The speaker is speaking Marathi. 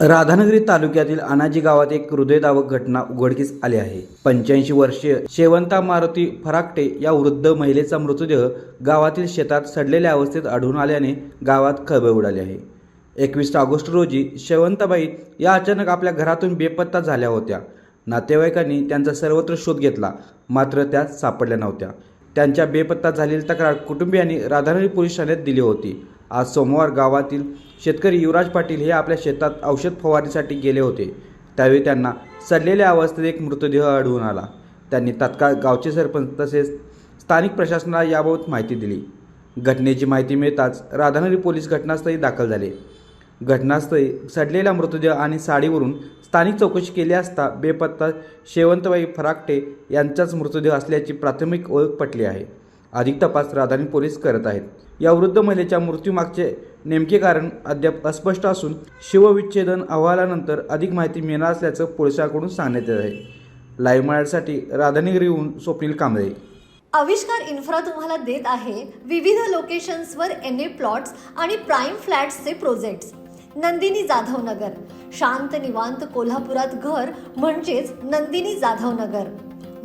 राधानगरी तालुक्यातील अनाजी गावात एक हृदयदावक घटना उघडकीस आली आहे. पंच्याऐंशी वर्षीय शेवंता मारुती फराकटे या वृद्ध महिलेचा मृतदेह गावातील शेतात सडलेल्या अवस्थेत आढळून आल्याने गावात खळबळ उडाली आहे. एकवीस ऑगस्ट रोजी शेवंताबाई या अचानक आपल्या घरातून बेपत्ता झाल्या होत्या. नातेवाईकांनी त्यांचा सर्वत्र शोध घेतला मात्र त्या सापडल्या नव्हत्या. त्यांच्या बेपत्ता झालेली तक्रार कुटुंबियांनी राधानगरी पोलीस ठाण्यात दिली होती. आज सोमवार गावातील शेतकरी युवराज पाटील हे आपल्या शेतात औषध फवारणीसाठी गेले होते. त्यावेळी त्यांना सडलेल्या अवस्थेत एक मृतदेह आढळून आला. त्यांनी तात्काळ गावचे सरपंच तसेच स्थानिक प्रशासनाला याबाबत माहिती दिली. घटनेची माहिती मिळताच राधानगरी पोलीस घटनास्थळी दाखल झाले. घटनास्थळी सडलेला मृतदेह आणि साडीवरून स्थानिक चौकशी केली असता बेपत्ता शेवंतबाई फराकटे यांचाच मृतदेह असल्याची प्राथमिक ओळख पटली आहे. अधिक तपास राधानी पोलीस करत आहेत. या वृद्ध महिलेच्या मृत्यूमागचे नेमके कारण अद्याप अस्पष्ट असून शिवविच्छेदन अहवालानंतर अधिक माहिती मिळणार असल्याचं पोलिसांकडून सांगण्यात येत आहे. लाईव्ह मराठीसाठी राधानगरीहून स्वप्नील कांबळे. आविष्कार इन्फ्रा तुम्हाला देत आहे विविध लोकेशन्सवर एन ए प्लॉट्स आणि प्राईम फ्लॅट्सचे प्रोजेक्ट्स. नंदिनी जाधव नगर शांत निवांत कोल्हापुरात घर म्हणजेच नंदिनी जाधव नगर